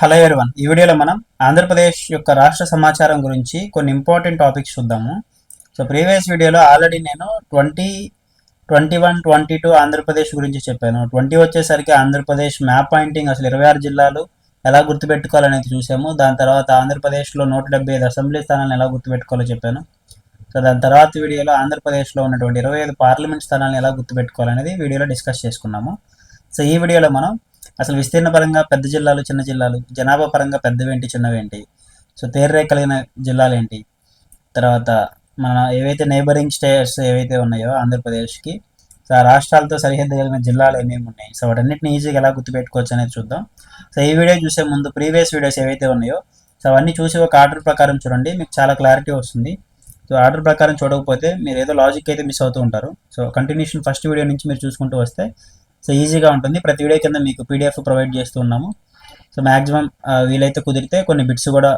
Hello everyone ఈ వీడియోలో మనం ఆంధ్రప్రదేశ్ యొక్క రాష్ట్ర సమాచారం గురించి కొన్ని ఇంపార్టెంట్ టాపిక్స్ చూద్దాము. సో ప్రీవియస్ వీడియోలో ఆల్రెడీ నేను twenty twenty one twenty two Andhra Pradesh గురించి చెప్పాను. ట్వంటీ వచ్చేసరికి ఆంధ్రప్రదేశ్ మ్యాప్ పాయింటింగ్ అసలు ఇరవై ఆరు జిల్లాలు ఎలా గుర్తుపెట్టుకోవాలనేది చూసాము. దాని తర్వాత ఆంధ్రప్రదేశ్లో నూట డెబ్బై ఐదు అసెంబ్లీ స్థానాలను ఎలా గుర్తుపెట్టుకోవాలో చెప్పాను. సో దాని తర్వాత వీడియోలో ఆంధ్రప్రదేశ్లో ఉన్నటువంటి ఇరవై ఐదు పార్లమెంట్ స్థానాలను ఎలా గుర్తుపెట్టుకోవాలనేది వీడియోలో డిస్కస్ చేసుకున్నాము. సో ఈ వీడియోలో మనం అసలు విస్తీర్ణ పరంగా పెద్ద జిల్లాలు చిన్న జిల్లాలు జనాభా పరంగా పెద్దవేంటి చిన్నవేంటి? సో తేర్రేఖ కలిగిన జిల్లాలు ఏంటి తర్వాత మన ఏవైతే నైబరింగ్ స్టేట్స్ ఏవైతే ఉన్నాయో ఆంధ్రప్రదేశ్కి సో ఆ రాష్ట్రాలతో సరిహద్దు కలిగిన జిల్లాలు ఏమేమి ఉన్నాయి? సో వాటన్నిటిని ఈజీగా ఎలా గుర్తుపెట్టుకోవచ్చు అనేది చూద్దాం. సో ఈ వీడియో చూసే ముందు ప్రీవియస్ వీడియోస్ ఏవైతే ఉన్నాయో సో అవన్నీ చూసి ఒక ఆర్డర్ ప్రకారం చూడండి మీకు చాలా క్లారిటీ వస్తుంది. సో ఆర్డర్ ప్రకారం చూడకపోతే మీరు ఏదో లాజిక్ అయితే మిస్ అవుతూ ఉంటారు. సో కంటిన్యూషన్ ఫస్ట్ వీడియో నుంచి మీరు చూసుకుంటూ వస్తే సో ఈజీగా ఉంటుంది. ప్రతి వీడియో కింద మీకు పీడిఎఫ్ ప్రొవైడ్ చేస్తూ ఉన్నాము. సో మ్యాక్సిమం వీలైతే కుదిరితే కొన్ని బిట్స్ కూడా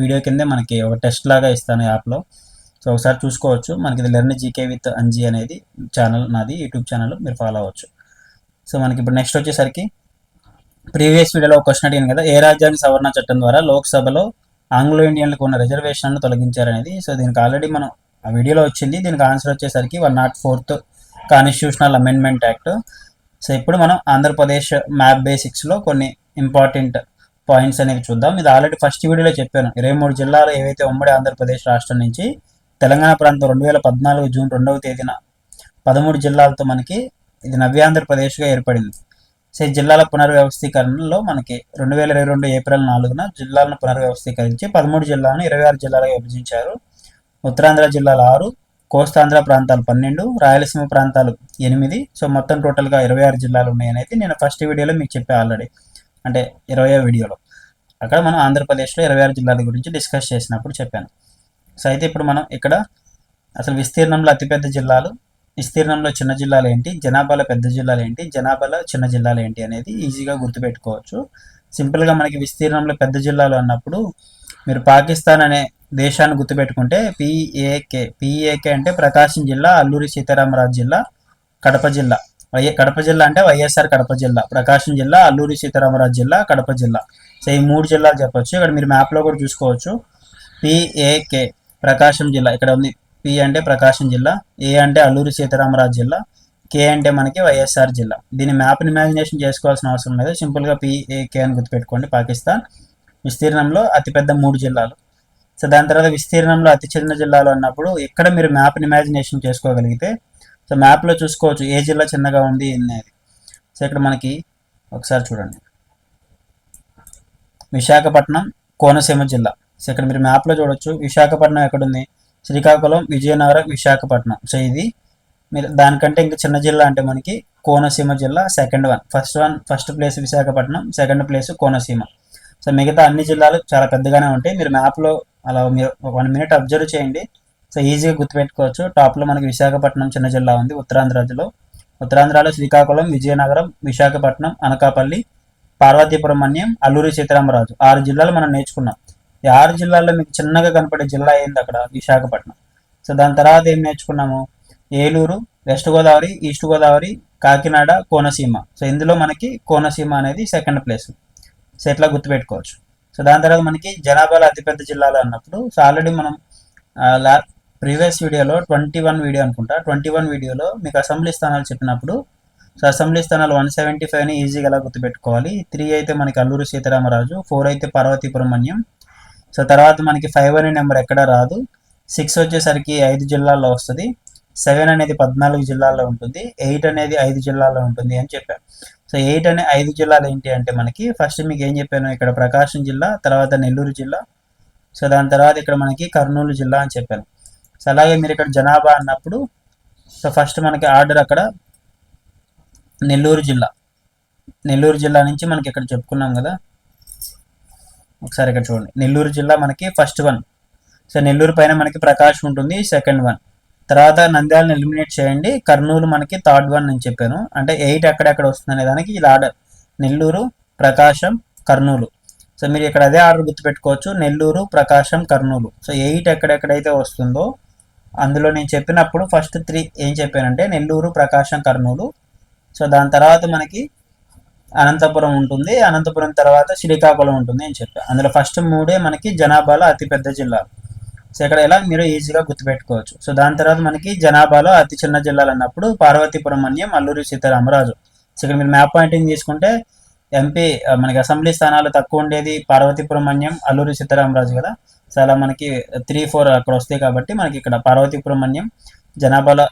వీడియో కిందే మనకి ఒక టెస్ట్ లాగా ఇస్తాను యాప్లో. సో ఒకసారి చూసుకోవచ్చు. మనకి ఇది లెర్న్ జీకే విత్ అంజీ అనేది ఛానల్ నాది యూట్యూబ్ ఛానల్ మీరు ఫాలో అవ్వచ్చు. సో మనకి ఇప్పుడు నెక్స్ట్ వచ్చేసరికి ప్రీవియస్ వీడియోలో ఒక క్వశ్చన్ అడిగాను కదా ఏ రాజ్యాంగ సవరణ చట్టం ద్వారా లోక్సభలో ఆంగ్లో ఇండియన్లకు ఉన్న రిజర్వేషన్లను తొలగించారనేది? సో దీనికి ఆల్రెడీ మనం ఆ వీడియోలో వచ్చింది. దీనికి ఆన్సర్ వచ్చేసరికి one not fourth constitutional amendment act. So ఇప్పుడు మనం ఆంధ్రప్రదేశ్ మ్యాప్ బేసిక్స్లో కొన్ని ఇంపార్టెంట్ పాయింట్స్ అనేవి చూద్దాం. ఇది ఆల్రెడీ ఫస్ట్ వీడియోలో చెప్పాను. ఇరవై మూడు జిల్లాలు ఏవైతే ఉమ్మడి ఆంధ్రప్రదేశ్ రాష్ట్రం నుంచి తెలంగాణ ప్రాంతం రెండు వేల పద్నాలుగు జూన్ రెండవ తేదీన పదమూడు జిల్లాలతో మనకి ఇది నవ్యాంధ్రప్రదేశ్గా ఏర్పడింది. సో ఈ జిల్లాల పునర్వ్యవస్థీకరణలో మనకి రెండు వేల ఇరవై రెండు ఏప్రిల్ నాలుగున జిల్లాలను పునర్వ్యవస్థీకరించి పదమూడు జిల్లాలను ఇరవై ఆరు జిల్లాలుగా విభజించారు. ఉత్తరాంధ్ర జిల్లాలు ఆరు కోస్తాంధ్ర ప్రాంతాలు పన్నెండు రాయలసీమ ప్రాంతాలు ఎనిమిది. సో మొత్తం టోటల్గా ఇరవై ఆరు జిల్లాలు ఉన్నాయనేది నేను ఫస్ట్ వీడియోలో మీకు చెప్పే ఆల్రెడీ. అంటే ఇరవై వీడియోలో. అక్కడ మనం ఆంధ్రప్రదేశ్లో ఇరవై ఆరు జిల్లాల గురించి డిస్కస్ చేసినప్పుడు చెప్పాను. సో అయితే ఇప్పుడు మనం ఇక్కడ అసలు విస్తీర్ణంలో అతిపెద్ద జిల్లాలు విస్తీర్ణంలో చిన్న జిల్లాలు ఏంటి జనాభాలో పెద్ద జిల్లాలు ఏంటి జనాభాలో చిన్న జిల్లాలు ఏంటి అనేది ఈజీగా గుర్తుపెట్టుకోవచ్చు. సింపుల్గా మనకి విస్తీర్ణంలో పెద్ద జిల్లాలు అన్నప్పుడు మీరు పాకిస్తాన్ అనే దేశాన్ని గుర్తుపెట్టుకుంటే పిఏకే పిఏకే అంటే ప్రకాశం జిల్లా అల్లూరి సీతారామరాజు జిల్లా కడప జిల్లా. వై కడప జిల్లా అంటే వైఎస్ఆర్ కడప జిల్లా ప్రకాశం జిల్లా అల్లూరి సీతారామరాజు జిల్లా కడప జిల్లా. సో ఈ మూడు జిల్లాలు చెప్పొచ్చు. ఇక్కడ మీరు మ్యాప్లో కూడా చూసుకోవచ్చు. పిఏకే ప్రకాశం జిల్లా. ఇక్కడ ఉంది పి అంటే ప్రకాశం జిల్లా ఏ అంటే అల్లూరి సీతారామరాజు జిల్లా కే అంటే మనకి వైఎస్ఆర్ జిల్లా. దీని మ్యాప్ని ఇమాజినేషన్ చేసుకోవాల్సిన అవసరం లేదు. సింపుల్గా పిఏకే అని గుర్తుపెట్టుకోండి. పాకిస్తాన్ విస్తీర్ణంలో అతిపెద్ద మూడు జిల్లాలు. సో దాని తర్వాత విస్తీర్ణంలో అతి చిన్న జిల్లాలు అన్నప్పుడు ఇక్కడ మీరు మ్యాప్ని ఇమాజినేషన్ చేసుకోగలిగితే సో మ్యాప్లో చూసుకోవచ్చు ఏ జిల్లా చిన్నగా ఉంది అనేది. సో ఇక్కడ మనకి ఒకసారి చూడండి. విశాఖపట్నం కోనసీమ జిల్లా. సో ఇక్కడ మీరు మ్యాప్లో చూడొచ్చు. విశాఖపట్నం ఎక్కడుంది? శ్రీకాకుళం విజయనగరం విశాఖపట్నం. సో ఇది మీరు దానికంటే ఇంకా చిన్న జిల్లా అంటే మనకి కోనసీమ జిల్లా second one first one first place Visakhapatnam second place Konaseema. So మిగతా అన్ని జిల్లాలు చాలా పెద్దగానే ఉంటాయి. మీరు మ్యాప్లో అలా మీరు వన్ మినిట్ అబ్జర్వ్ చేయండి. సో ఈజీగా గుర్తుపెట్టుకోవచ్చు. టాప్లో మనకి విశాఖపట్నం చిన్న జిల్లా ఉంది ఉత్తరాంధ్రలో ఉత్తరాంధ్రలో శ్రీకాకుళం విజయనగరం విశాఖపట్నం అనకాపల్లి పార్వతీపురమణ్యం అల్లూరి సీతారామరాజు. ఆరు జిల్లాలు మనం నేర్చుకున్నాం. ఈ ఆరు జిల్లాల్లో మీకు చిన్నగా కనపడే జిల్లా ఏంది అక్కడ? విశాఖపట్నం. సో దాని తర్వాత ఏం నేర్చుకున్నాము? Eluru west Godavari east Godavari Kakinada Konaseema. So ఇందులో మనకి కోనసీమ అనేది సెకండ్ ప్లేస్ సో ఎట్లా గుర్తుపెట్టుకోవచ్చు. సో దాని తర్వాత మనకి జనాభాలో అతిపెద్ద జిల్లాలు అన్నప్పుడు సో ఆల్రెడీ మనం లా ప్రీవియస్ వీడియోలో ట్వంటీ వన్ వీడియో అనుకుంటా. ట్వంటీ వన్ వీడియోలో మీకు అసెంబ్లీ స్థానాలు చెప్పినప్పుడు సో అసెంబ్లీ స్థానాలు వన్ సెవెంటీ ఫైవ్ని ఈజీగా ఎలా గుర్తుపెట్టుకోవాలి? త్రీ అయితే మనకి అల్లూరి సీతారామరాజు ఫోర్ అయితే పార్వతీ మన్యం. సో తర్వాత మనకి ఫైవ్ అనే నెంబర్ ఎక్కడ రాదు. సిక్స్ వచ్చేసరికి ఐదు జిల్లాల్లో వస్తుంది. సెవెన్ అనేది పద్నాలుగు జిల్లాల్లో ఉంటుంది. ఎయిట్ అనేది ఐదు జిల్లాల్లో ఉంటుంది అని చెప్పాను సో ఎయిట్ అనే ఐదు జిల్లాలు ఏంటి అంటే మనకి ఫస్ట్ మీకు ఏం చెప్పాను? ఇక్కడ ప్రకాశం జిల్లా తర్వాత నెల్లూరు జిల్లా. సో దాని తర్వాత ఇక్కడ మనకి కర్నూలు జిల్లా అని చెప్పాను. సో అలాగే మీరు ఇక్కడ జనాభా అన్నప్పుడు సో ఫస్ట్ మనకి ఆర్డర్ అక్కడ నెల్లూరు జిల్లా. నెల్లూరు జిల్లా నుంచి మనకి ఇక్కడ చెప్పుకున్నాం కదా. ఒకసారి ఇక్కడ చూడండి. నెల్లూరు జిల్లా మనకి ఫస్ట్ వన్ సో నెల్లూరు పైన మనకి ప్రకాశం ఉంటుంది సెకండ్ వన్ తర్వాత నంద్యాలను ఎలిమినేట్ చేయండి. కర్నూలు మనకి థర్డ్ వన్ అని చెప్పాను. అంటే ఎయిట్ ఎక్కడెక్కడ వస్తుందనే దానికి ఇలా ఆర్డర్ నెల్లూరు ప్రకాశం కర్నూలు. సో మీరు ఇక్కడ అదే ఆర్డర్ గుర్తుపెట్టుకోవచ్చు. నెల్లూరు ప్రకాశం కర్నూలు. సో ఎయిట్ ఎక్కడెక్కడైతే వస్తుందో అందులో నేను చెప్పినప్పుడు ఫస్ట్ త్రీ ఏం చెప్పానంటే నెల్లూరు ప్రకాశం కర్నూలు. సో దాని తర్వాత మనకి అనంతపురం ఉంటుంది. అనంతపురం తర్వాత శ్రీకాకుళం ఉంటుంది అని చెప్పాను అందులో ఫస్ట్ మూడే మనకి జనాభాలో అతిపెద్ద జిల్లాలు సో ఇక్కడ ఇలా మీరు ఈజీగా గుర్తుపెట్టుకోవచ్చు. సో దాని తర్వాత మనకి జనాభాలో అతి చిన్న జిల్లాలు అన్నప్పుడు పార్వతీపురం మన్యం అల్లూరి సీతారామరాజు. సో ఇక్కడ మీరు మ్యాప్ పాయింటింగ్ తీసుకుంటే ఎంపీ మనకి అసెంబ్లీ స్థానాలు తక్కువ ఉండేది పార్వతీపురం మన్యం అల్లూరి సీతారామరాజు కదా. సో అలా మనకి త్రీ ఫోర్ అక్కడ వస్తాయి కాబట్టి మనకి ఇక్కడ పార్వతీపురం మన్యం జనాభాలో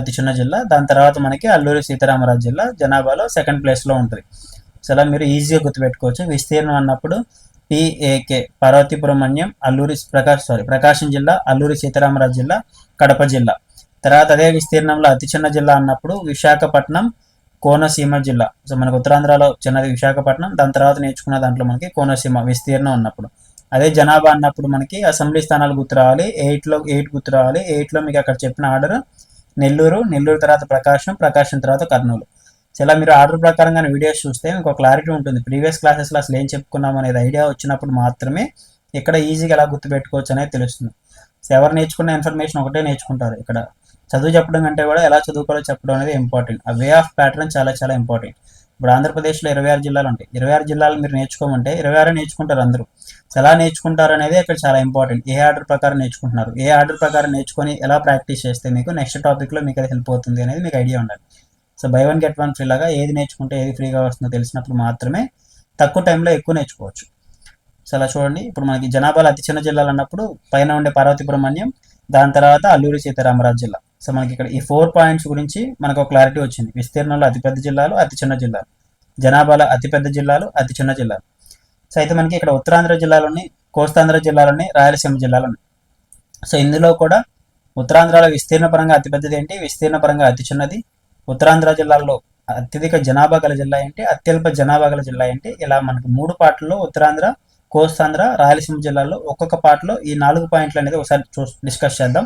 అతి చిన్న జిల్లా. దాని తర్వాత మనకి అల్లూరి సీతారామరాజు జిల్లా జనాభాలో సెకండ్ ప్లేస్లో ఉంటుంది. సో అలా మీరు ఈజీగా గుర్తుపెట్టుకోవచ్చు. విస్తీర్ణం అన్నప్పుడు పిఏకే పార్వతీపురమణ్యం అల్లూరి ప్రకాశ్ సారీ ప్రకాశం జిల్లా అల్లూరి సీతారామరాజు జిల్లా కడప జిల్లా. తర్వాత అదే విస్తీర్ణంలో అతి చిన్న జిల్లా అన్నప్పుడు విశాఖపట్నం కోనసీమ జిల్లా. సో మనకు ఉత్తరాంధ్రలో చిన్నది విశాఖపట్నం దాని తర్వాత నేర్చుకున్న దాంట్లో మనకి కోనసీమ విస్తీర్ణం ఉన్నప్పుడు అదే జనాభా అన్నప్పుడు మనకి అసెంబ్లీ స్థానాలు గుర్తు రావాలి ఎయిట్లో ఎయిట్ గుర్తు రావాలి. ఎయిట్లో మీకు అక్కడ చెప్పిన ఆర్డర్ నెల్లూరు నెల్లూరు తర్వాత ప్రకాశం ప్రకాశం తర్వాత కర్నూలు. సో ఇలా మీరు ఆర్డర్ ప్రకారంగా వీడియోస్ చూస్తే మీకు క్లారిటీ ఉంటుంది. ప్రీవియస్ క్లాసెస్లో అసలు ఏం చెప్పుకున్నాం అనేది ఐడియా వచ్చినప్పుడు మాత్రమే ఇక్కడ ఈజీగా ఎలా గుర్తుపెట్టుకోవచ్చు అనేది తెలుస్తుంది. సో ఎవరు నేర్చుకున్న ఇన్ఫర్మేషన్ ఒకటే నేర్చుకుంటారు ఇక్కడ. చదువు చెప్పడం కంటే కూడా ఎలా చదువుకోవాలో చెప్పడం అనేది ఇంపార్టెంట్ ఆ వే ఆఫ్ ప్యాటర్న్ చాలా చాలా ఇంపార్టెంట్ ఇప్పుడు ఆంధ్రప్రదేశ్లో ఇరవై ఆరు జిల్లాలు ఉంటాయి. ఇరవై ఆరు జిల్లాలు మీరు నేర్చుకోమంటే ఇరవై ఆరు నేర్చుకుంటారు అందరూ. ఎలా నేర్చుకుంటారు అనేది ఇక్కడ చాలా ఇంపార్టెంట్ ఏ ఆర్డర్ ప్రకారం నేర్చుకుంటున్నారు? ఏ ఆర్డర్ ప్రకారం నేర్చుకొని ఎలా ప్రాక్టీస్ చేస్తే మీకు నెక్స్ట్ టాపిక్లో మీకు అది హెల్ప్ అవుతుంది అనేది మీకు ఐడియా ఉండాలి. So buy one get one free లాగా ఏది నేర్చుకుంటే ఏది ఫ్రీగా వస్తుందో తెలిసినప్పుడు మాత్రమే తక్కువ టైంలో ఎక్కువ నేర్చుకోవచ్చు. సో అలా చూడండి. ఇప్పుడు మనకి జనాభాలు అతి చిన్న జిల్లాలు అన్నప్పుడు పైన ఉండే పార్వతీపురమణ్యం దాని తర్వాత అల్లూరి సీతారామరాజు జిల్లా. సో మనకి ఇక్కడ ఈ ఫోర్ పాయింట్స్ గురించి మనకు క్లారిటీ వచ్చింది. విస్తీర్ణంలో అతిపెద్ద జిల్లాలు అతి చిన్న జిల్లాలు. జనాభాలో అతిపెద్ద జిల్లాలు అతి చిన్న జిల్లాలు. సో అయితే మనకి ఇక్కడ ఉత్తరాంధ్ర జిల్లాలోని కోస్తాంధ్ర జిల్లాలోని రాయలసీమ జిల్లాలోని సో ఇందులో కూడా ఉత్తరాంధ్రలో విస్తీర్ణ పరంగా అతిపెద్దది ఏంటి? విస్తీర్ణ పరంగా అతి చిన్నది ఉత్తరాంధ్ర జిల్లాల్లో అత్యధిక జనాభా గల జిల్లా ఏంటి? అత్యల్ప జనాభా గల జిల్లా ఏంటి? ఇలా మనకి మూడు పాటల్లో ఉత్తరాంధ్ర కోస్తాంధ్ర రాయలసీమ జిల్లాలో ఒక్కొక్క పాటలో ఈ నాలుగు పాయింట్లు అనేది ఒకసారి చూ డిస్కస్ చేద్దాం.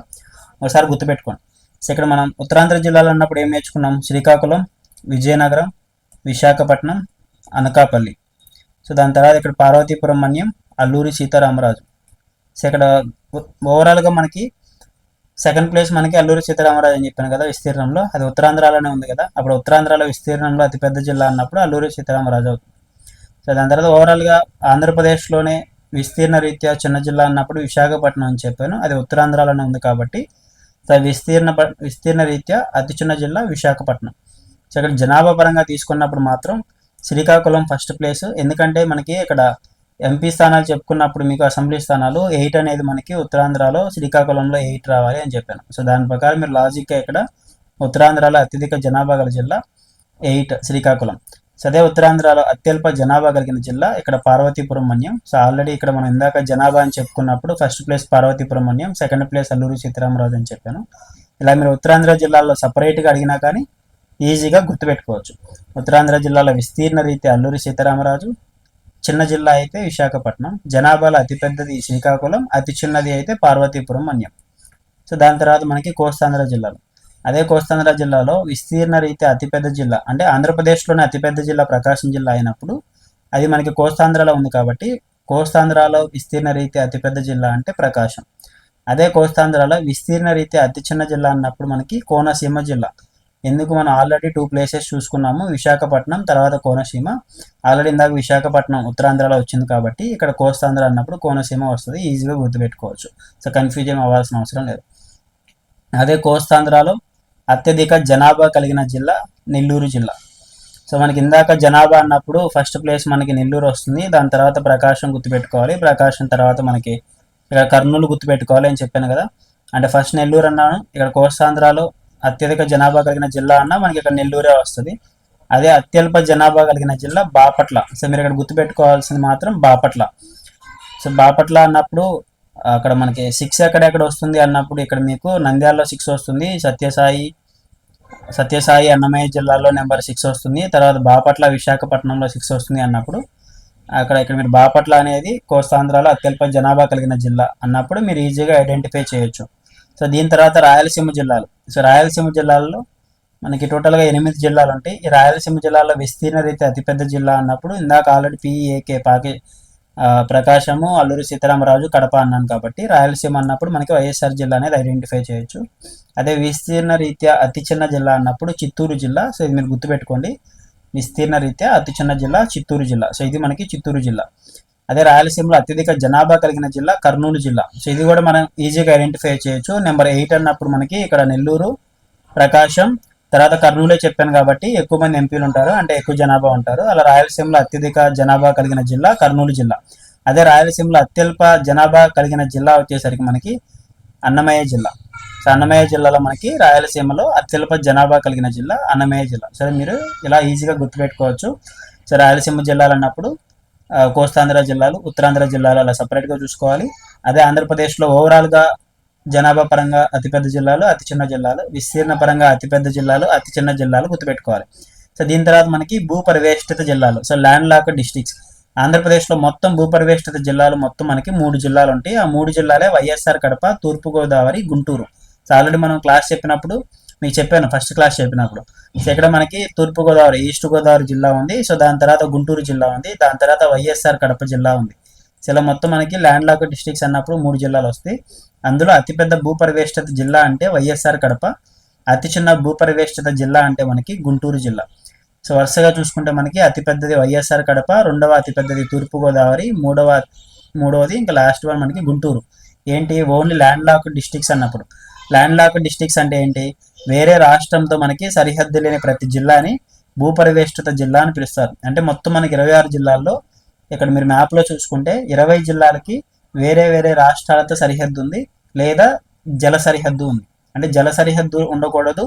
ఒకసారి గుర్తుపెట్టుకోండి. సో ఇక్కడ మనం ఉత్తరాంధ్ర జిల్లాలో ఉన్నప్పుడు ఏం నేర్చుకున్నాం? శ్రీకాకుళం విజయనగరం విశాఖపట్నం అనకాపల్లి. సో దాని తర్వాత ఇక్కడ పార్వతీపురం మన్యం అల్లూరి సీతారామరాజు. సో ఇక్కడ ఓవరాల్గా మనకి సెకండ్ ప్లేస్ మనకి అల్లూరి సీతారామరాజు అని చెప్పాను కదా విస్తీర్ణంలో. అది ఉత్తరాంధ్రలోనే ఉంది కదా. అప్పుడు ఉత్తరాంధ్రలో విస్తీర్ణంలో అతిపెద్ద జిల్లా అన్నప్పుడు అల్లూరి సీతారామరాజు అవుతుంది. సో దాని తర్వాత ఓవరాల్గా ఆంధ్రప్రదేశ్లోనే విస్తీర్ణ రీత్యా చిన్న జిల్లా అన్నప్పుడు విశాఖపట్నం అని చెప్పాను. అది ఉత్తరాంధ్రలోనే ఉంది కాబట్టి విస్తీర్ణ విస్తీర్ణ రీత్యా అతి చిన్న జిల్లా విశాఖపట్నం. సో ఇక్కడ జనాభా పరంగా తీసుకున్నప్పుడు మాత్రం శ్రీకాకుళం ఫస్ట్ ప్లేస్ ఎందుకంటే మనకి ఇక్కడ ఎంపీ స్థానాలు చెప్పుకున్నప్పుడు మీకు అసెంబ్లీ స్థానాలు ఎయిట్ అనేది మనకి ఉత్తరాంధ్రలో శ్రీకాకుళంలో ఎయిట్ రావాలి అని చెప్పాను. సో దాని ప్రకారం మీరు లాజిక్గా ఇక్కడ ఉత్తరాంధ్రలో అత్యధిక జనాభా గల జిల్లా ఎయిట్ శ్రీకాకుళం. సో అదే ఉత్తరాంధ్రలో అత్యల్ప జనాభా కలిగిన జిల్లా ఇక్కడ పార్వతీపురం మన్యం. సో ఆల్రెడీ ఇక్కడ మనం ఇందాక జనాభా అని చెప్పుకున్నప్పుడు first place Parvathipuram Manyam second place Alluri Sitarama Raju అని చెప్పాను. ఇలా మీరు ఉత్తరాంధ్ర జిల్లాలో సపరేట్గా అడిగినా కానీ ఈజీగా గుర్తుపెట్టుకోవచ్చు. ఉత్తరాంధ్ర జిల్లాలో విస్తీర్ణ రీతి అల్లూరి సీతారామరాజు చిన్న జిల్లా అయితే విశాఖపట్నం జనాభాలో అతిపెద్దది శ్రీకాకుళం అతి చిన్నది అయితే పార్వతీపురం మన్యం. సో దాని తర్వాత మనకి కోస్తాంధ్ర జిల్లాలో. అదే కోస్తాంధ్ర జిల్లాలో విస్తీర్ణ రీతి అతిపెద్ద జిల్లా అంటే ఆంధ్రప్రదేశ్లోనే అతిపెద్ద జిల్లా ప్రకాశం జిల్లా అయినప్పుడు అది మనకి కోస్తాంధ్రలో ఉంది కాబట్టి కోస్తాంధ్రలో విస్తీర్ణ రీతి అతిపెద్ద జిల్లా అంటే ప్రకాశం. అదే కోస్తాంధ్రలో విస్తీర్ణ రీతి అతి చిన్న జిల్లా అన్నప్పుడు మనకి కోనసీమ జిల్లా. ఎందుకు మనం ఆల్రెడీ టూ ప్లేసెస్ చూసుకున్నాము? విశాఖపట్నం తర్వాత కోనసీమ. ఆల్రెడీ ఇందాక విశాఖపట్నం ఉత్తరాంధ్రలో వచ్చింది కాబట్టి ఇక్కడ కోస్తాంధ్ర అన్నప్పుడు కోనసీమ వస్తుంది. ఈజీగా గుర్తుపెట్టుకోవచ్చు. సో కన్ఫ్యూజన్ అవ్వాల్సిన అవసరం లేదు. అదే కోస్తాంధ్రలో అత్యధిక జనాభా కలిగిన జిల్లా నెల్లూరు జిల్లా. సో మనకి ఇందాక జనాభా అన్నప్పుడు ఫస్ట్ ప్లేస్ మనకి నెల్లూరు వస్తుంది. దాని తర్వాత ప్రకాశం గుర్తుపెట్టుకోవాలి. ప్రకాశం తర్వాత మనకి ఇక్కడ కర్నూలు గుర్తుపెట్టుకోవాలి అని చెప్పాను కదా. అంటే ఫస్ట్ నెల్లూరు అన్నాను. ఇక్కడ కోస్తాంధ్రలో అత్యధిక జనాభా కలిగిన జిల్లా అన్న మనకి ఇక్కడ నెల్లూరే వస్తుంది. అదే అత్యల్ప జనాభా కలిగిన జిల్లా బాపట్ల. సో మీరు ఇక్కడ గుర్తుపెట్టుకోవాల్సింది మాత్రం బాపట్ల. సో బాపట్ల అన్నప్పుడు అక్కడ మనకి సిక్స్ ఎక్కడెక్కడ వస్తుంది అన్నప్పుడు ఇక్కడ మీకు నంద్యాలలో సిక్స్ వస్తుంది. సత్యసాయి సత్యసాయి అన్నమయ్య జిల్లాలో నెంబర్ సిక్స్ వస్తుంది. తర్వాత బాపట్ల విశాఖపట్నంలో సిక్స్ వస్తుంది అన్నప్పుడు అక్కడ ఇక్కడ మీరు బాపట్ల అనేది కోస్తాంధ్రలో అత్యల్ప జనాభా కలిగిన జిల్లా అన్నప్పుడు మీరు ఈజీగా ఐడెంటిఫై చేయొచ్చు. సో దీని తర్వాత రాయలసీమ జిల్లాలు. సో రాయలసీమ జిల్లాల్లో మనకి టోటల్గా ఎనిమిది జిల్లాలు ఉంటాయి. ఈ రాయలసీమ జిల్లాలో విస్తీర్ణ రీతి అతిపెద్ద జిల్లా అన్నప్పుడు ఇందాక ఆల్రెడీ పిఏకే పాకి ప్రకాశము అల్లూరి సీతారామరాజు కడప అన్నాను కాబట్టి రాయలసీమ అన్నప్పుడు మనకి వైఎస్ఆర్ జిల్లా అనేది ఐడెంటిఫై చేయొచ్చు. అదే విస్తీర్ణ రీత్యా అతి చిన్న జిల్లా అన్నప్పుడు చిత్తూరు జిల్లా. సో ఇది మీరు గుర్తుపెట్టుకోండి. విస్తీర్ణ రీత్యా అతి చిన్న జిల్లా చిత్తూరు జిల్లా. సో ఇది మనకి చిత్తూరు జిల్లా. అదే రాయలసీమలో అత్యధిక జనాభా కలిగిన జిల్లా కర్నూలు జిల్లా. సో ఇది కూడా మనం ఈజీగా ఐడెంటిఫై చేయొచ్చు. నెంబర్ ఎయిట్ అన్నప్పుడు మనకి ఇక్కడ నెల్లూరు ప్రకాశం తర్వాత కర్నూలే చెప్పాను కాబట్టి ఎక్కువ మంది ఎంపీలు ఉంటారు అంటే ఎక్కువ జనాభా ఉంటారు. అలా రాయలసీమలో అత్యధిక జనాభా కలిగిన జిల్లా కర్నూలు జిల్లా. అదే రాయలసీమలో అత్యల్ప జనాభా కలిగిన జిల్లా వచ్చేసరికి మనకి అన్నమయ్య జిల్లా. సో అన్నమయ్య జిల్లాలో మనకి రాయలసీమలో అత్యల్ప జనాభా కలిగిన జిల్లా అన్నమయ్య జిల్లా. సరే మీరు ఇలా ఈజీగా గుర్తుపెట్టుకోవచ్చు. సో రాయలసీమ జిల్లాలు అన్నప్పుడు కోస్తాంధ్ర జిల్లాలు ఉత్తరాంధ్ర జిల్లాలు అలా సపరేట్గా చూసుకోవాలి. అదే ఆంధ్రప్రదేశ్లో ఓవరాల్గా జనాభా పరంగా అతిపెద్ద జిల్లాలు అతి చిన్న జిల్లాలు విస్తీర్ణ పరంగా అతిపెద్ద జిల్లాలు అతి చిన్న జిల్లాలు గుర్తుపెట్టుకోవాలి. సో దీని తర్వాత మనకి భూపరివేష్టిత జిల్లాలు సో ల్యాండ్ లాక్ డిస్ట్రిక్ట్స్ ఆంధ్రప్రదేశ్లో మొత్తం భూపరివేష్టిత జిల్లాలు మొత్తం మనకి మూడు జిల్లాలు ఉంటాయి. ఆ మూడు జిల్లాలే YSR Kadapa Thurpu Godavari Guntur. So already మనం క్లాస్ చెప్పినప్పుడు మీకు చెప్పాను ఫస్ట్ క్లాస్ చెప్పినప్పుడు. సో ఇక్కడ మనకి తూర్పుగోదావరి ఈస్ట్ గోదావరి జిల్లా ఉంది. సో దాని తర్వాత గుంటూరు జిల్లా ఉంది. దాని తర్వాత వైఎస్ఆర్ కడప జిల్లా ఉంది. సో ఇలా మొత్తం మనకి ల్యాండ్ లాక్ డిస్ట్రిక్ట్స్ అన్నప్పుడు మూడు జిల్లాలు వస్తాయి. అందులో అతిపెద్ద భూపరివేష్టిత జిల్లా అంటే వైఎస్ఆర్ కడప. అతి చిన్న భూపరివేష్టిత జిల్లా అంటే మనకి గుంటూరు జిల్లా. సో వరుసగా చూసుకుంటే మనకి అతిపెద్దది వైఎస్ఆర్ కడప రెండవ అతిపెద్దది తూర్పుగోదావరి మూడవ మూడవది ఇంకా లాస్ట్ వన్ మనకి గుంటూరు. ఏంటి? ఓన్లీ ల్యాండ్ లాక్ డిస్ట్రిక్ట్స్ అన్నప్పుడు. ల్యాండ్ లాక్ డిస్ట్రిక్ట్స్ అంటే ఏంటి? వేరే రాష్ట్రంతో మనకి సరిహద్దు లేని ప్రతి జిల్లాని భూపరివేష్టిత జిల్లా అని పిలుస్తారు. అంటే మొత్తం మనకి ఇరవై ఆరు జిల్లాల్లో ఇక్కడ మీరు మ్యాప్లో చూసుకుంటే ఇరవై జిల్లాలకి వేరే వేరే రాష్ట్రాలతో సరిహద్దు ఉంది లేదా జల సరిహద్దు ఉంది. అంటే జల సరిహద్దు ఉండకూడదు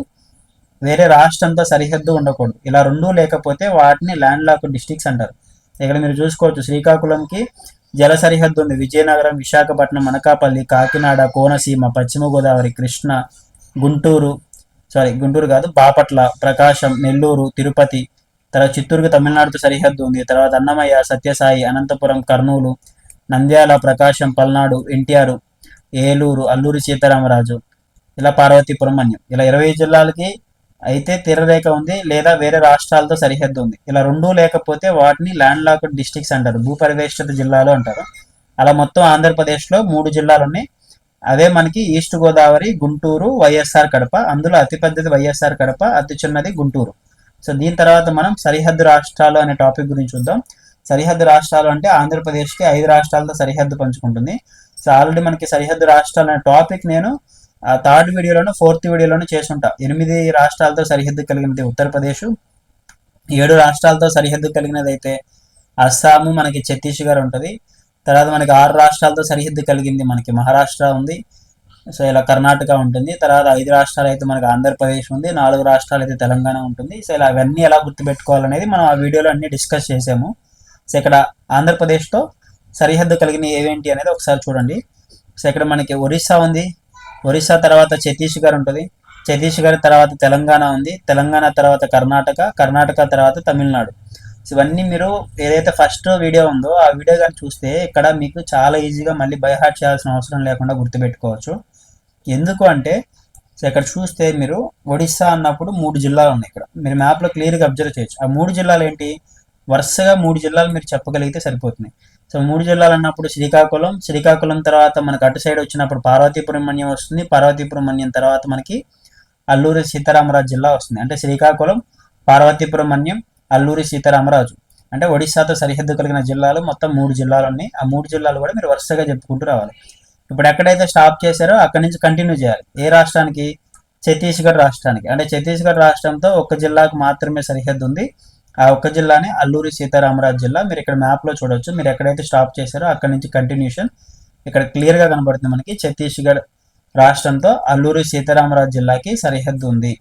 వేరే రాష్ట్రంతో సరిహద్దు ఉండకూడదు. ఇలా రెండూ లేకపోతే వాటిని ల్యాండ్ లాక్ డిస్ట్రిక్ట్స్ అంటారు. ఇక్కడ మీరు చూసుకోవచ్చు శ్రీకాకుళంకి జల సరిహద్దు ఉంది విజయనగరం విశాఖపట్నం అనకాపల్లి కాకినాడ కోనసీమ పశ్చిమ గోదావరి కృష్ణ గుంటూరు సారీ గుంటూరు కాదు బాపట్ల ప్రకాశం నెల్లూరు తిరుపతి తర్వాత చిత్తూరుకు తమిళనాడుతో సరిహద్దు ఉంది. తర్వాత అన్నమయ్య సత్యసాయి అనంతపురం కర్నూలు నంద్యాల ప్రకాశం పల్నాడు ఎన్టీఆర్ ఏలూరు అల్లూరి సీతారామరాజు ఇలా పార్వతీపురం మన్యం ఇలా ఇరవై జిల్లాలకి అయితే తీరరేఖ ఉంది లేదా వేరే రాష్ట్రాలతో సరిహద్దు ఉంది. ఇలా రెండూ లేకపోతే వాటిని ల్యాండ్ లాక్డ్ డిస్ట్రిక్ట్స్ అంటారు. భూపరివేష్టిత జిల్లాలు అంటారు. అలా మొత్తం ఆంధ్రప్రదేశ్లో మూడు జిల్లాలు ఉన్నాయి. అదే మనకి ఈస్ట్ గోదావరి గుంటూరు వైఎస్ఆర్ కడప. అందులో అతిపెద్దది వైఎస్ఆర్ కడప అతి చిన్నది గుంటూరు. సో దీని తర్వాత మనం సరిహద్దు రాష్ట్రాలు అనే టాపిక్ గురించి చూద్దాం. సరిహద్దు రాష్ట్రాలు అంటే ఆంధ్రప్రదేశ్కి ఐదు రాష్ట్రాలతో సరిహద్దు పంచుకుంటుంది. సో ఆల్రెడీ మనకి సరిహద్దు రాష్ట్రాలు అనే టాపిక్ నేను థర్డ్ వీడియోలోను ఫోర్త్ వీడియోలోను చేసుంటా. ఎనిమిది రాష్ట్రాలతో సరిహద్దు కలిగినది ఉత్తరప్రదేశ్ ఏడు రాష్ట్రాలతో సరిహద్దు కలిగినది అయితే అస్సాము మనకి ఛత్తీస్గఢ్ ఉంటుంది. తర్వాత మనకి ఆరు రాష్ట్రాలతో సరిహద్దు కలిగింది మనకి మహారాష్ట్ర ఉంది. సో ఇలా కర్ణాటక ఉంటుంది. తర్వాత ఐదు రాష్ట్రాలు అయితే మనకి ఆంధ్రప్రదేశ్ ఉంది. నాలుగు రాష్ట్రాలు అయితే తెలంగాణ ఉంటుంది. సో ఇలా అవన్నీ ఎలా గుర్తుపెట్టుకోవాలనేది మనం ఆ వీడియోలో అన్ని డిస్కస్ చేసాము. సో ఇక్కడ ఆంధ్రప్రదేశ్తో సరిహద్దు కలిగిన ఏవేంటి అనేది ఒకసారి చూడండి. సో ఇక్కడ మనకి ఒరిస్సా ఉంది. ఒరిస్సా తర్వాత ఛత్తీస్గఢ్ ఉంటుంది. ఛత్తీస్గఢ్ తర్వాత తెలంగాణ ఉంది. తెలంగాణ తర్వాత కర్ణాటక కర్ణాటక తర్వాత తమిళనాడు. ఇవన్నీ మీరు ఏదైతే ఫస్ట్ వీడియో ఉందో ఆ వీడియో కానీ చూస్తే ఇక్కడ మీకు చాలా ఈజీగా మళ్ళీ బైహార్ట్ చేయాల్సిన అవసరం లేకుండా గుర్తుపెట్టుకోవచ్చు. ఎందుకు అంటే సో ఇక్కడ చూస్తే మీరు ఒడిస్సా అన్నప్పుడు మూడు జిల్లాలు ఉన్నాయి ఇక్కడ. మీరు మ్యాప్లో క్లియర్గా అబ్జర్వ్ చేయొచ్చు. ఆ మూడు జిల్లాలు ఏంటి? వరుసగా మూడు జిల్లాలు మీరు చెప్పగలిగితే సరిపోతుంది. సో మూడు జిల్లాలు అన్నప్పుడు శ్రీకాకుళం శ్రీకాకుళం తర్వాత మనకు అటు సైడ్ వచ్చినప్పుడు పార్వతీపురం మన్యం వస్తుంది. పార్వతీపురం మన్యం తర్వాత మనకి అల్లూరి సీతారామరాజు జిల్లా వస్తుంది. అంటే శ్రీకాకుళం పార్వతీపురం మన్యం అల్లూరి సీతారామరాజు. అంటే ఒడిశాతో సరిహద్దు కలిగిన జిల్లాలు మొత్తం మూడు జిల్లాలు ఉన్నాయి. ఆ మూడు జిల్లాలు కూడా మీరు వరుసగా చెప్పుకుంటూ రావాలి. ఇప్పుడు ఎక్కడైతే స్టాప్ చేశారో అక్కడి నుంచి కంటిన్యూ చేయాలి. ఏ రాష్ట్రానికి? ఛత్తీస్గఢ్ రాష్ట్రానికి. అంటే ఛత్తీస్గఢ్ రాష్ట్రంతో ఒక జిల్లాకు మాత్రమే సరిహద్దు ఉంది. ఆ ఒక్క జిల్లానే అల్లూరి సీతారామరాజు జిల్లా. మీరు ఇక్కడ మ్యాప్లో చూడొచ్చు. మీరు ఎక్కడైతే స్టాప్ చేశారో అక్కడ నుంచి కంటిన్యూషన్ ఇక్కడ క్లియర్గా కనబడుతుంది మనకి. ఛత్తీస్గఢ్ రాష్ట్రంతో అల్లూరి సీతారామరాజు జిల్లాకి సరిహద్దు ఉంది.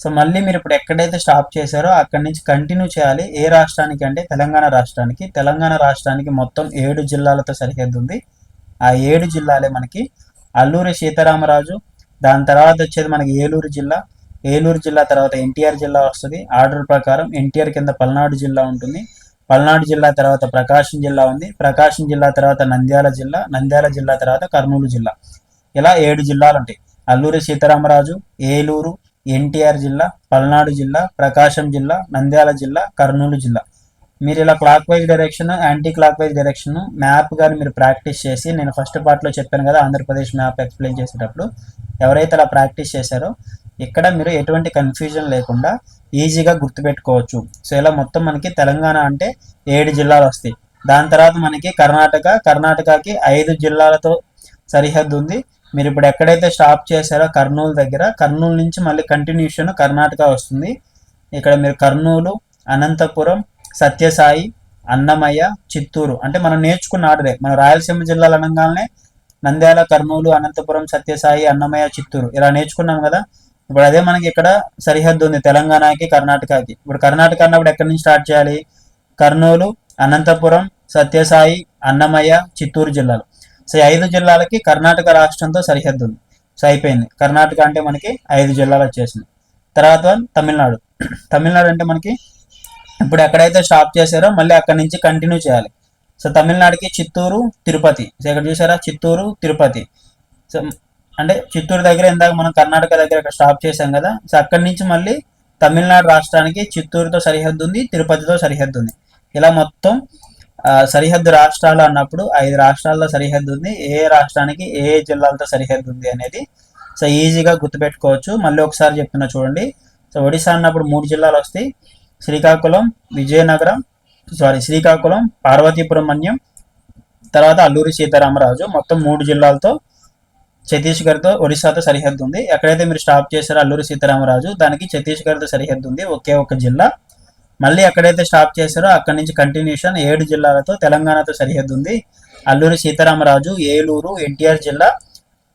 సో మళ్ళీ మీరు ఇప్పుడు ఎక్కడైతే స్టాప్ చేశారో అక్కడి నుంచి కంటిన్యూ చేయాలి. ఏ రాష్ట్రానికి అంటే తెలంగాణ రాష్ట్రానికి. తెలంగాణ రాష్ట్రానికి మొత్తం ఏడు జిల్లాలతో సరిహద్దు ఉంది. ఆ ఏడు జిల్లాలే మనకి అల్లూరి సీతారామరాజు దాని తర్వాత వచ్చేది మనకి ఏలూరు జిల్లా. ఏలూరు జిల్లా తర్వాత ఎన్టీఆర్ జిల్లా వస్తుంది. ఆర్డర్ ప్రకారం ఎన్టీఆర్ కింద పల్నాడు జిల్లా ఉంటుంది. పల్నాడు జిల్లా తర్వాత ప్రకాశం జిల్లా ఉంది. ప్రకాశం జిల్లా తర్వాత నంద్యాల జిల్లా నంద్యాల జిల్లా తర్వాత కర్నూలు జిల్లా. ఇలా ఏడు జిల్లాలు ఉంటాయి. అల్లూరి సీతారామరాజు ఏలూరు ఎన్టీఆర్ జిల్లా పల్నాడు జిల్లా ప్రకాశం జిల్లా నంద్యాల జిల్లా కర్నూలు జిల్లా. మీరు ఇలా clock wise direction anti clock wise direction map కానీ మీరు ప్రాక్టీస్ చేసి నేను ఫస్ట్ పార్ట్లో చెప్పాను కదా ఆంధ్రప్రదేశ్ మ్యాప్ ఎక్స్ప్లెయిన్ చేసేటప్పుడు ఎవరైతే అలా ప్రాక్టీస్ చేశారో ఇక్కడ మీరు ఎటువంటి కన్ఫ్యూజన్ లేకుండా ఈజీగా గుర్తుపెట్టుకోవచ్చు. సో ఇలా మొత్తం మనకి తెలంగాణ అంటే ఏడు జిల్లాలు వస్తాయి. దాని తర్వాత మనకి కర్ణాటక కర్ణాటకకి ఐదు జిల్లాలతో సరిహద్దు ఉంది. మీరు ఇప్పుడు ఎక్కడైతే స్టాప్ చేశారో కర్నూలు దగ్గర కర్నూలు నుంచి మళ్ళీ కంటిన్యూషన్ కర్ణాటక వస్తుంది. ఇక్కడ మీరు కర్నూలు అనంతపురం సత్యసాయి అన్నమయ్య చిత్తూరు అంటే మనం నేర్చుకున్న ఆర్డరే మన రాయలసీమ జిల్లాలు అనగానే నంద్యాల కర్నూలు అనంతపురం సత్యసాయి అన్నమయ్య చిత్తూరు ఇలా నేర్చుకున్నాం కదా. ఇప్పుడు అదే మనకి ఇక్కడ సరిహద్దు ఉంది తెలంగాణకి కర్ణాటకకి. ఇప్పుడు కర్ణాటక అన్నప్పుడు ఎక్కడి నుంచి స్టార్ట్ చేయాలి? కర్నూలు అనంతపురం సత్యసాయి అన్నమయ్య చిత్తూరు జిల్లాలు. సో ఐదు జిల్లాలకి కర్ణాటక రాష్ట్రంతో సరిహద్దు ఉంది. సో అయిపోయింది. కర్ణాటక అంటే మనకి ఐదు జిల్లాలు వచ్చేసింది తర్వాత తమిళనాడు. తమిళనాడు అంటే మనకి ఇప్పుడు ఎక్కడైతే స్టాప్ చేశారో మళ్ళీ అక్కడి నుంచి కంటిన్యూ చేయాలి. సో తమిళనాడుకి చిత్తూరు తిరుపతి. సో ఇక్కడ చూసారా? చిత్తూరు తిరుపతి. సో అంటే చిత్తూరు దగ్గర ఇందాక మనం కర్ణాటక దగ్గర స్టాప్ చేసాం కదా. సో అక్కడి నుంచి మళ్ళీ తమిళనాడు రాష్ట్రానికి చిత్తూరుతో సరిహద్దు ఉంది తిరుపతితో సరిహద్దు ఉంది. ఇలా మొత్తం సరిహద్దు రాష్ట్రాలు అన్నప్పుడు ఐదు రాష్ట్రాల్లో సరిహద్దు ఉంది. ఏ ఏ రాష్ట్రానికి ఏ ఏ జిల్లాలతో సరిహద్దు ఉంది అనేది సో ఈజీగా గుర్తుపెట్టుకోవచ్చు. మళ్ళీ ఒకసారి చెప్తున్నా చూడండి. సో ఒడిశా అన్నప్పుడు మూడు జిల్లాలు వస్తాయి. శ్రీకాకుళం విజయనగరం సారీ శ్రీకాకుళం పార్వతీపురం మన్యం తర్వాత అల్లూరి సీతారామరాజు. మొత్తం మూడు జిల్లాలతో ఛత్తీస్గఢ్తో ఒడిశాతో సరిహద్దు ఉంది. ఎక్కడైతే మీరు స్టాప్ చేశారో అల్లూరి సీతారామరాజు దానికి ఛత్తీస్గఢ్తో సరిహద్దు ఉంది ఒకే ఒక జిల్లా. మళ్ళీ ఎక్కడైతే స్టాప్ చేశారో అక్కడి నుంచి కంటిన్యూషన్ ఏడు జిల్లాలతో తెలంగాణతో సరిహద్దు ఉంది. అల్లూరి సీతారామరాజు ఏలూరు ఎన్టీఆర్ జిల్లా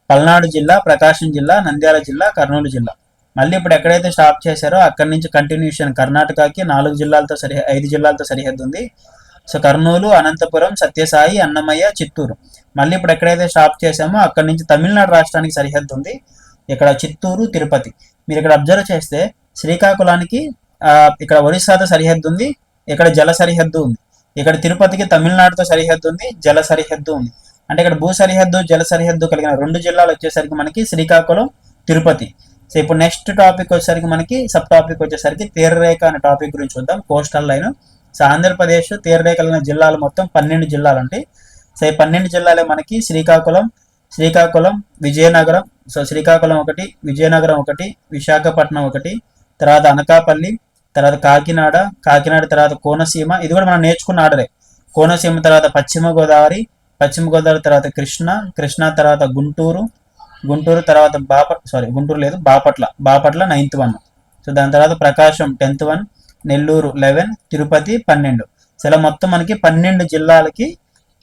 పల్నాడు జిల్లా ప్రకాశం జిల్లా నంద్యాల జిల్లా కర్నూలు జిల్లా. మళ్ళీ ఇప్పుడు ఎక్కడైతే స్టాప్ చేశారో అక్కడి నుంచి కంటిన్యూషన్ కర్ణాటకకి నాలుగు జిల్లాలతో సరి ఐదు జిల్లాలతో సరిహద్దు ఉంది. సో కర్నూలు అనంతపురం సత్యసాయి అన్నమయ్య చిత్తూరు. మళ్ళీ ఇప్పుడు ఎక్కడైతే స్టాప్ చేసామో అక్కడ నుంచి తమిళనాడు రాష్ట్రానికి సరిహద్దు ఉంది. ఇక్కడ చిత్తూరు తిరుపతి. మీరు ఇక్కడ అబ్జర్వ్ చేస్తే శ్రీకాకుళానికి ఇక్కడ ఒరిస్సాతో సరిహద్దు ఉంది ఇక్కడ జల సరిహద్దు ఉంది. ఇక్కడ తిరుపతికి తమిళనాడుతో సరిహద్దు ఉంది జల సరిహద్దు ఉంది. అంటే ఇక్కడ భూ సరిహద్దు జల సరిహద్దు కలిగిన రెండు జిల్లాలు వచ్చేసరికి మనకి శ్రీకాకుళం తిరుపతి. సో ఇప్పుడు నెక్స్ట్ టాపిక్ వచ్చేసరికి మనకి సబ్ టాపిక్ వచ్చేసరికి తీరరేఖ అనే టాపిక్ గురించి చూద్దాం కోస్టల్ లైన్ సో ఆంధ్రప్రదేశ్ తీరరేఖ కలిగిన జిల్లాలు మొత్తం పన్నెండు జిల్లాలు ఉంటాయి. సో ఈ పన్నెండు జిల్లాలే మనకి శ్రీకాకుళం శ్రీకాకుళం విజయనగరం. సో శ్రీకాకుళం ఒకటి విజయనగరం ఒకటి విశాఖపట్నం ఒకటి తర్వాత అనకాపల్లి తర్వాత కాకినాడ కాకినాడ తర్వాత కోనసీమ. ఇది కూడా మనం నేర్చుకున్న ఆర్డరే. కోనసీమ తర్వాత పశ్చిమ గోదావరి పశ్చిమ గోదావరి తర్వాత కృష్ణ కృష్ణ తర్వాత గుంటూరు గుంటూరు తర్వాత బాపట్ సారీ గుంటూరు లేదు Bapatla Bapatla ninth one. So దాని తర్వాత Prakasam tenth one Nellore eleven Tirupati పన్నెండు. సో ఇలా మొత్తం మనకి పన్నెండు జిల్లాలకి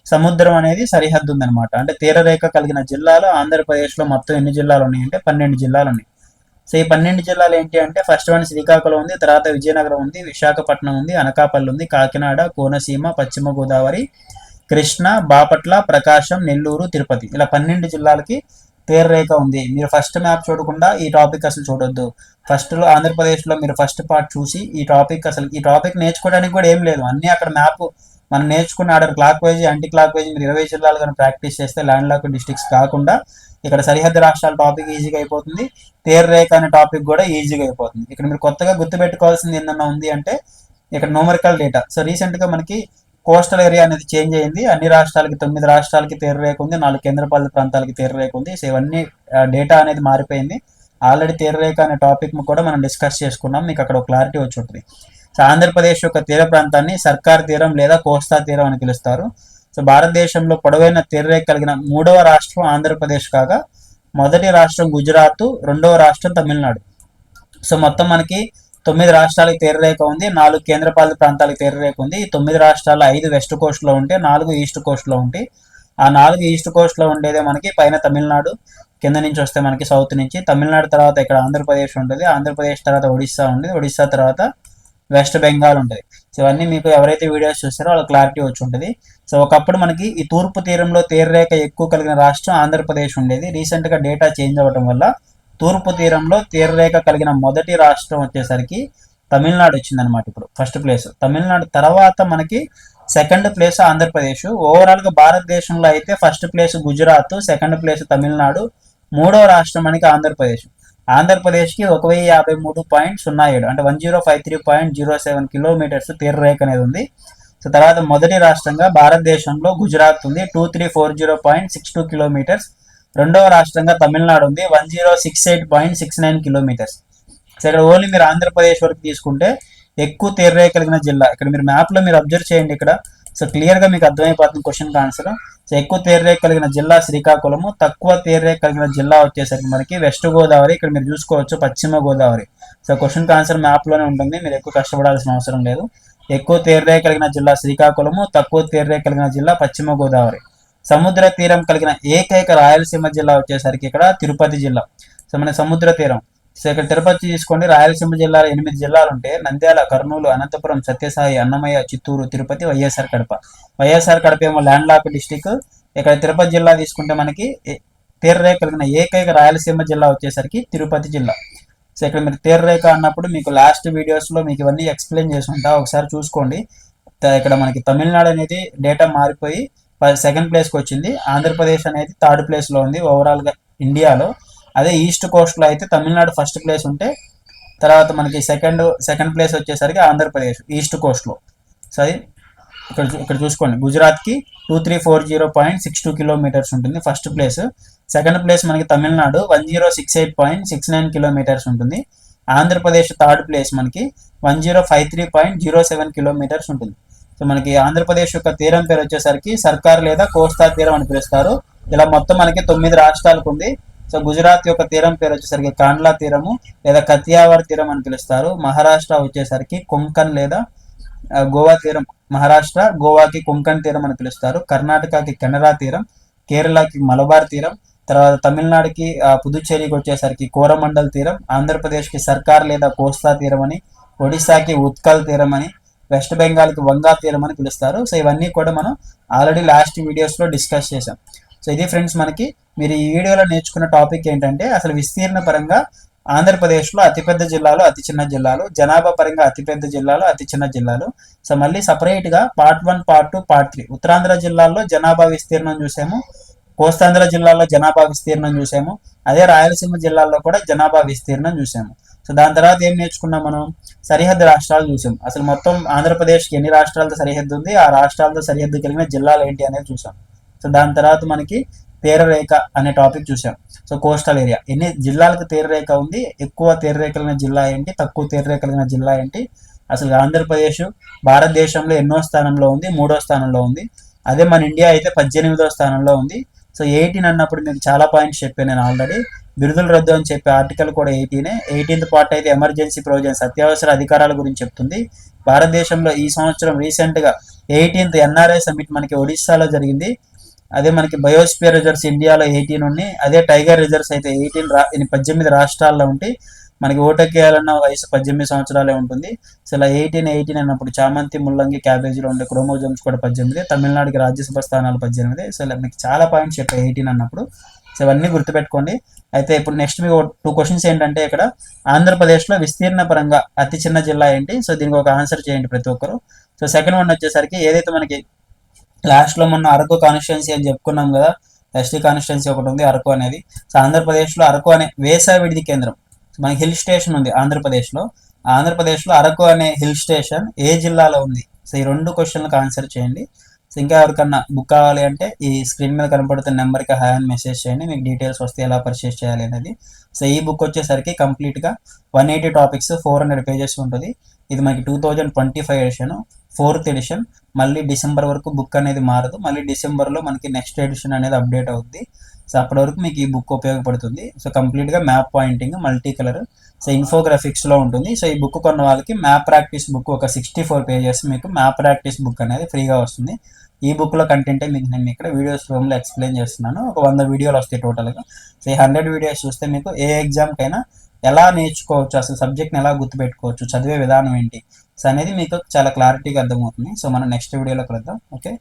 సముద్రం అనేది సరిహద్దు ఉందన్నమాట అంటే తీరరేఖ కలిగిన జిల్లాలు ఆంధ్రప్రదేశ్లో మొత్తం ఎన్ని జిల్లాలు ఉన్నాయి అంటే పన్నెండు జిల్లాలు ఉన్నాయి సో ఈ పన్నెండు జిల్లాలు ఏంటి అంటే ఫస్ట్ వన్ శ్రీకాకుళం ఉంది తర్వాత విజయనగరం ఉంది విశాఖపట్నం ఉంది అనకాపల్లి ఉంది కాకినాడ కోనసీమ పశ్చిమ గోదావరి కృష్ణ బాపట్ల ప్రకాశం నెల్లూరు తిరుపతి. ఇలా పన్నెండు జిల్లాలకి తీరరేఖ ఉంది. మీరు ఫస్ట్ మ్యాప్ చూడకుండా ఈ టాపిక్ అసలు చూడొద్దు. ఫస్ట్లో ఆంధ్రప్రదేశ్లో మీరు ఫస్ట్ పార్ట్ చూసి ఈ టాపిక్ అసలు ఈ టాపిక్ నేర్చుకోవడానికి కూడా ఏం లేదు. అన్నీ అక్కడ మ్యాప్ మనం నేర్చుకున్న order clock wise anti clock wise మీరు ఇరవై జిల్లాలు కానీ ప్రాక్టీస్ చేస్తే ల్యాండ్ లాక్ డిస్ట్రిక్ట్స్ కాకుండా ఇక్కడ సరిహద్దు రాష్ట్రాల టాపిక్ ఈజీగా అయిపోతుంది. తీరరేఖ అనే టాపిక్ కూడా ఈజీగా అయిపోతుంది. ఇక్కడ మీరు కొత్తగా గుర్తుపెట్టుకోవాల్సింది ఏందన్నా ఉంది అంటే ఇక్కడ నోమరికల్ డేటా సో రీసెంట్గా మనకి కోస్టల్ ఏరియా అనేది చేంజ్ అయింది. అన్ని రాష్ట్రాలకి తొమ్మిది రాష్ట్రాలకి తీరరేఖ ఉంది. నాలుగు కేంద్రపాలిత ప్రాంతాలకి తీరరేఖ ఉంది. సో ఇవన్నీ డేటా అనేది మారిపోయింది. ఆల్రెడీ తీరరేఖ అనే టాపిక్ కూడా మనం డిస్కస్ చేసుకున్నాం. మీకు అక్కడ ఒక క్లారిటీ వచ్చి ఉంటుంది. సో ఆంధ్రప్రదేశ్ యొక్క తీర ప్రాంతాన్ని సర్కార్ తీరం లేదా కోస్తా తీరం అని పిలుస్తారు. సో భారతదేశంలో పొడవైన తీరరేఖ కలిగిన మూడవ రాష్ట్రం ఆంధ్రప్రదేశ్ కాగా మొదటి రాష్ట్రం గుజరాత్ రెండవ రాష్ట్రం తమిళనాడు. సో మొత్తం మనకి తొమ్మిది రాష్ట్రాలకు తీరరేఖ ఉంది నాలుగు కేంద్రపాలిత ప్రాంతాలకు తీరరేఖ ఉంది. ఈ తొమ్మిది రాష్ట్రాలు ఐదు వెస్ట్ కోస్ట్లో ఉంటే నాలుగు ఈస్ట్ కోస్ట్లో ఉంటాయి. ఆ నాలుగు ఈస్ట్ కోస్ట్లో ఉండేదే మనకి పైన తమిళనాడు కింద నుంచి వస్తే మనకి సౌత్ నుంచి. తమిళనాడు తర్వాత ఇక్కడ ఆంధ్రప్రదేశ్ ఉంటుంది ఆంధ్రప్రదేశ్ తర్వాత ఒడిస్సా ఉంది ఒడిస్సా తర్వాత వెస్ట్ బెంగాల్ ఉంటుంది సో ఇవన్నీ మీకు ఎవరైతే వీడియోస్ చూస్తారో వాళ్ళకి క్లారిటీ వచ్చి ఉంటుంది. సో ఒకప్పుడు మనకి ఈ తూర్పు తీరంలో తీరరేఖ ఎక్కువ కలిగిన రాష్ట్రం ఆంధ్రప్రదేశ్ ఉండేది. రీసెంట్గా డేటా చేంజ్ అవ్వడం వల్ల తూర్పు తీరంలో తీరరేఖ కలిగిన మొదటి రాష్ట్రం వచ్చేసరికి తమిళనాడు వచ్చిందనమాట ఇప్పుడు ఫస్ట్ ప్లేస్ తమిళనాడు తర్వాత మనకి సెకండ్ ప్లేస్ ఆంధ్రప్రదేశ్. ఓవరాల్గా భారతదేశంలో అయితే first place Gujarat second place Tamil Nadu మూడో రాష్ట్రం మనకి ఆంధ్రప్రదేశ్. ఆంధ్రప్రదేశ్కి ఒక వెయ్యి యాభై మూడు పాయింట్ సున్నా ఏడు అంటే one zero five three point zero seven kilometres తీరరేఖ అనేది ఉంది. సో తర్వాత మొదటి రాష్ట్రంగా భారతదేశంలో గుజరాత్ ఉంది. Two three four zero point six two kilometres. రెండవ రాష్ట్రంగా తమిళనాడు ఉంది. One zero six eight point six nine kilometres. So ఇక్కడ ఓన్లీ మీరు ఆంధ్రప్రదేశ్ వరకు తీసుకుంటే ఎక్కువ తీరరేఖ కలిగిన జిల్లా. ఇక్కడ మీరు మ్యాప్లో మీరు అబ్జర్వ్ చేయండి ఇక్కడ. సో క్లియర్గా మీకు అర్థమైపోతుంది క్వశ్చన్ ఆన్సర్ సో ఎక్కువ తీర్రేక కలిగిన జిల్లా శ్రీకాకుళము తక్కువ తీర్రేక కలిగిన జిల్లా వచ్చేసరికి మనకి వెస్ట్ గోదావరి ఇక్కడ మీరు చూసుకోవచ్చు Paschima Godavari. So question answer మ్యాప్లోనే ఉంటుంది మీరు ఎక్కువ కష్టపడాల్సిన అవసరం లేదు. ఎక్కువ తీర్రే కలిగిన జిల్లా శ్రీకాకుళము తక్కువ తీర్రే కలిగిన జిల్లా పశ్చిమ గోదావరి. సముద్ర తీరం కలిగిన ఏకైక రాయలసీమ జిల్లా వచ్చేసరికి ఇక్కడ తిరుపతి జిల్లా. సో మన సముద్ర తీరం. సో ఇక్కడ తిరుపతి తీసుకోండి రాయలసీమ జిల్లాలో ఎనిమిది జిల్లాలు ఉంటాయి నంద్యాల కర్నూలు అనంతపురం సత్యసాయి అన్నమయ్య చిత్తూరు తిరుపతి వైఎస్ఆర్ కడప. వైఎస్ఆర్ కడప ఏమో ల్యాండ్ లాక్ డిస్టిక్ ఇక్కడ తిరుపతి జిల్లా తీసుకుంటే మనకి తీర్రేఖ తీరరేఖ కలిగిన ఏకైక రాయలసీమ జిల్లా వచ్చేసరికి తిరుపతి జిల్లా. సో ఇక్కడ మీరు తీరరేఖ అన్నప్పుడు మీకు లాస్ట్ వీడియోస్లో మీకు ఇవన్నీ ఎక్స్ప్లెయిన్ చేసి ఉంటా ఒకసారి చూసుకోండి. ఇక్కడ మనకి తమిళనాడు అనేది డేటా మారిపోయి సెకండ్ ప్లేస్కి వచ్చింది. ఆంధ్రప్రదేశ్ అనేది థర్డ్ ప్లేస్లో ఉంది ఓవరాల్గా ఇండియాలో. అదే ఈస్ట్ కోస్ట్లో అయితే తమిళనాడు ఫస్ట్ ప్లేస్ ఉంటే తర్వాత మనకి సెకండ్ సెకండ్ ప్లేస్ వచ్చేసరికి ఆంధ్రప్రదేశ్ ఈస్ట్ కోస్ట్లో సరే సో అది ఇక్కడ చూ- ఇక్కడ చూసుకోండి. గుజరాత్కి two three four zero point six two kilometres ఉంటుంది ఫస్ట్ ప్లేస్ సెకండ్ ప్లేస్ మనకి Tamil Nadu one zero six eight point six nine kilometres ఉంటుంది. ఆంధ్రప్రదేశ్ థర్డ్ ప్లేస్ మనకి one zero five three point zero seven kilometres ఉంటుంది. So మనకి ఆంధ్రప్రదేశ్ యొక్క తీరం పేరు వచ్చేసరికి సర్కార్ లేదా కోస్తా తీరం అని పిలుస్తారు. ఇలా మొత్తం మనకి తొమ్మిది రాష్ట్రాలకు ఉంది. సో గుజరాత్ యొక్క తీరం పేరు వచ్చేసరికి కాండ్లా తీరము లేదా కతియావర్ తీరం అని పిలుస్తారు. మహారాష్ట్ర వచ్చేసరికి కొంకన్ లేదా గోవా తీరం మహారాష్ట్ర గోవాకి కొంకన్ తీరం అని పిలుస్తారు. కర్ణాటకకి కెనరా తీరం కేరళకి మలబార్ తీరం తర్వాత తమిళనాడుకి పుదుచ్చేరికి వచ్చేసరికి కోరమండల్ తీరం ఆంధ్రప్రదేశ్కి సర్కార్ లేదా కోస్తా తీరం అని ఒడిశాకి ఉత్కల్ తీరం అని వెస్ట్ బెంగాల్కి వంగా తీరం అని పిలుస్తారు. సో ఇవన్నీ కూడా మనం ఆల్రెడీ లాస్ట్ వీడియోస్లో డిస్కస్ చేసాం సో ఇది ఫ్రెండ్స్ మనకి మీరు ఈ వీడియోలో నేర్చుకున్న టాపిక్ ఏంటంటే అసలు విస్తీర్ణ పరంగా ఆంధ్రప్రదేశ్లో అతిపెద్ద జిల్లాలు అతి చిన్న జిల్లాలు జనాభా పరంగా అతిపెద్ద జిల్లాలు అతి చిన్న జిల్లాలు. సో మళ్ళీ సపరేట్గా గా part one part two part three Uttarandhra జిల్లాల్లో జనాభా విస్తీర్ణం చూసాము. కోస్తాంధ్ర జిల్లాలో జనాభా విస్తీర్ణం చూసాము. అదే రాయలసీమ జిల్లాల్లో కూడా జనాభా విస్తీర్ణం చూసాము. సో దాని తర్వాత ఏం నేర్చుకున్నాం మనం? సరిహద్దు రాష్ట్రాలు చూసాం. అసలు మొత్తం ఆంధ్రప్రదేశ్కి ఎన్ని రాష్ట్రాలతో సరిహద్దు ఉంది? ఆ రాష్ట్రాలతో సరిహద్దు కలిగిన జిల్లాలు ఏంటి అనేది చూసాం. సో దాని తర్వాత మనకి తీరరేఖ అనే టాపిక్ చూసాం. సో కోస్టల్ ఏరియా ఎన్ని జిల్లాలకు తీరరేఖ ఉంది? ఎక్కువ తీరరేఖలైన జిల్లా ఏంటి? తక్కువ తీరరేఖలైన జిల్లా ఏంటి? అసలు ఆంధ్రప్రదేశ్ భారతదేశంలో ఎన్నో స్థానంలో ఉంది? మూడో స్థానంలో ఉంది. అదే మన ఇండియా అయితే పద్దెనిమిదో స్థానంలో ఉంది. సో ఎయిటీన్ అన్నప్పుడు మీకు చాలా పాయింట్స్ చెప్పాను నేను ఆల్రెడీ బిరుదుల రద్దు అని చెప్పే ఆర్టికల్ కూడా ఎయిటీనే ఎయిటీన్త్ పార్ట్ అయితే ఎమర్జెన్సీ ప్రొవిజన్స్ అత్యవసర అధికారాల గురించి చెప్తుంది. భారతదేశంలో ఈ సంవత్సరం రీసెంట్గా ఎయిటీన్త్ ఎన్ఆర్ఐ సమిట్ మనకి ఒడిశాలో జరిగింది. అదే మనకి బయోస్పియర్ రిజర్వ్స్ ఇండియాలో ఎయిటీన్ ఉన్నాయి. అదే టైగర్ రిజర్వ్స్ అయితే ఎయిటీన్ రా పద్దెనిమిది రాష్ట్రాల్లో ఉంటాయి మనకి ఓటెక్కేయాలన్న వయసు పద్దెనిమిది సంవత్సరాలే ఉంటుంది. సో ఇలా ఎయిటీన్ ఎయిటీన్ అన్నప్పుడు చామంతి ముల్లంగి క్యాబేజీలో ఉండే క్రోమోజోమ్స్ కూడా పద్దెనిమిది తమిళనాడుకి రాజ్యసభ స్థానాలు పద్దెనిమిది. సో ఇలా మీకు చాలా పాయింట్స్ చెప్పాయి ఎయిటీన్ అన్నప్పుడు. సో ఇవన్నీ గుర్తుపెట్టుకోండి. అయితే ఇప్పుడు నెక్స్ట్ మీకు టూ క్వశ్చన్స్ ఏంటంటే ఇక్కడ ఆంధ్రప్రదేశ్లో విస్తీర్ణ పరంగా అతి చిన్న జిల్లా ఏంటి? సో దీనికి ఒక ఆన్సర్ చేయండి ప్రతి ఒక్కరు. సో సెకండ్ వన్ వచ్చేసరికి ఏదైతే మనకి లాస్ట్లో మొన్న అరకు కాన్స్టిట్యున్సీ అని చెప్పుకున్నాం కదా ఎస్టీ కాన్స్టిట్యున్సీ ఒకటి ఉంది అరకు అనేది. సో ఆంధ్రప్రదేశ్లో అరకు అనే వేసా విడిది కేంద్రం. మనకి హిల్ స్టేషన్ ఉంది ఆంధ్రప్రదేశ్లో. ఆంధ్రప్రదేశ్లో అరకు అనే హిల్ స్టేషన్ ఏ జిల్లాలో ఉంది? సో ఈ రెండు క్వశ్చన్లకు ఆన్సర్ చేయండి. సో ఇంకా ఎవరికన్నా బుక్ కావాలి అంటే ఈ స్క్రీన్ మీద కనపడుతున్న నెంబర్కి హాయ్ అని మెసేజ్ చేయండి. మీకు డీటెయిల్స్ వస్తే ఎలా పర్చేస్ చేయాలి అనేది. సో ఈ బుక్ వచ్చేసరికి కంప్లీట్గా one eighty topics four hundred pages ఉంటుంది. ఇది మనకి two thousand twenty five edition fourth edition. మళ్ళీ డిసెంబర్ వరకు బుక్ అనేది మారదు. మళ్ళీ డిసెంబర్లో మనకి నెక్స్ట్ ఎడిషన్ అనేది అప్డేట్ అవుద్ది. సో అప్పటి వరకు మీకు ఈ బుక్ ఉపయోగపడుతుంది. సో కంప్లీట్గా map pointing multi colour so ఇన్ఫోగ్రాఫిక్స్లో ఉంటుంది. సో ఈ బుక్ కొన్న వాళ్ళకి మ్యాప్ ప్రాక్టీస్ బుక్ ఒక సిక్స్టీ ఫోర్ పేజెస్ మీకు మ్యాప్ ప్రాక్టీస్ బుక్ అనేది ఫ్రీగా వస్తుంది. ఈ బుక్లో కంటెంటే మీకు నేను ఇక్కడ వీడియోస్ రూమ్లో ఎక్స్ప్లెయిన్ చేస్తున్నాను. ఒక వంద వీడియోలు వస్తాయి టోటల్గా. సో ఈ హండ్రెడ్ వీడియోస్ చూస్తే మీకు ఏ ఎగ్జామ్కైనా ఎలా నేర్చుకోవచ్చు అసలు సబ్జెక్ట్ని ఎలా గుర్తుపెట్టుకోవచ్చు చదివే విధానం ఏంటి సో అనేది మీకు చాలా క్లారిటీగా అర్థమవుతుంది. సో మనం నెక్స్ట్ వీడియోలో కలుద్దాం. ఓకే